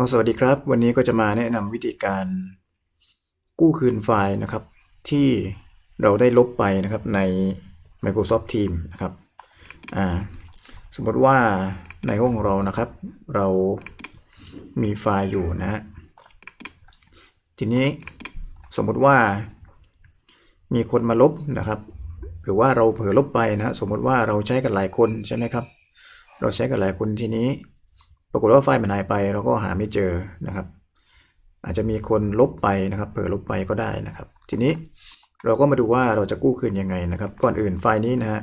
ก็สวัสดีครับ วันนี้ก็จะมาแนะนำวิธีการกู้คืนไฟล์นะครับ ที่เราได้ลบไปนะครับใน Microsoft Teams นะครับอ่าสมมติว่าในห้องเรานะครับ เรามีไฟล์อยู่นะฮะทีนี้สมมติว่ามีคนมาลบนะครับ หรือว่าเราเผลอลบไปนะฮะสมมติว่าเราใช้กันหลายคนใช่ไหมครับ เราใช้กันหลายคนทีนี้ ปรากฏว่าไฟล์มันหายไปเราก็หาไม่เจอนะครับ อาจจะมีคนลบไปนะครับเผลอลบไปก็ได้นะครับ ทีนี้เราก็มาดูว่าเราจะกู้คืนยังไงนะครับ ก่อนอื่นไฟล์นี้นะฮะ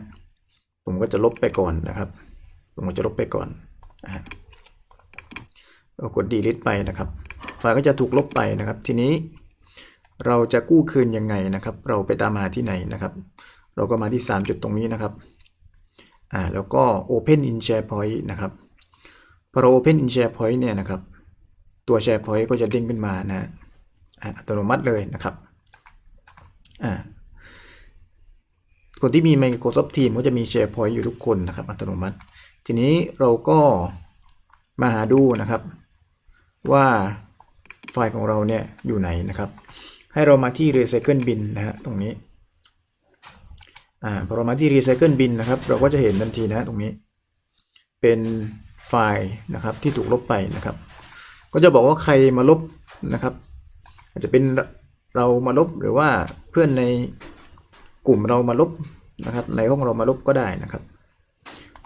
ผมก็จะลบไปก่อนนะครับ ผมก็จะลบไปก่อนเรากด delete ไปนะครับ ไฟล์ก็จะถูกลบไปนะครับ ทีนี้เราจะกู้คืนยังไงนะครับ เราไปตามหาที่ไหนนะครับ เราก็มาที่ 3 จุดตรงนี้นะครับอ่าแล้วก็ open in SharePoint นะครับ พอเรา Open in SharePoint เนี่ยนะครับ ตัว SharePoint ก็จะเด้งขึ้นมานะอัตโนมัติเลยนะครับคนที่มี Microsoft Teams ก็จะมี SharePoint อยู่ทุกคนนะครับ อัตโนมัติ ทีนี้เราก็มาหาดูนะครับ ว่าไฟล์ของเราเนี่ยอยู่ไหนนะครับ ให้เรามาที่ Recycle Bin นะฮะตรงนี้อ่าพอเรามาที่ Recycle Bin นะครับ เราก็จะเห็นทันทีนะฮะตรงนี้ เป็น ไฟล์นะครับที่ถูกลบไปนะครับ ก็จะบอกว่าใครมาลบนะครับ อาจจะเป็นเรามาลบหรือว่าเพื่อนในกลุ่มเรามาลบนะครับ ในห้องเรามาลบก็ได้นะครับ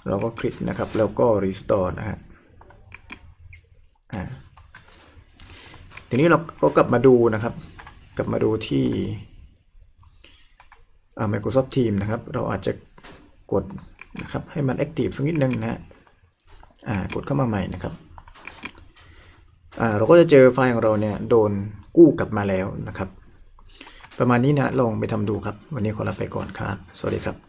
เราก็คลิกนะครับแล้วก็ restore นะฮะอ่าทีนี้เราก็กลับมาดูนะครับ กลับมาดูที่อ่า Microsoft Teams นะครับ เราอาจจะกดนะครับให้มัน active สักนิดนึงนะฮะ กดเข้ามาใหม่นะครับอ่าเราก็จะเจอไฟล์ของเราเนี่ยโดนกู้กลับมาแล้วนะครับ ประมาณนี้นะลองไปทำดูครับ วันนี้ขอลาไปก่อนครับ สวัสดีครับ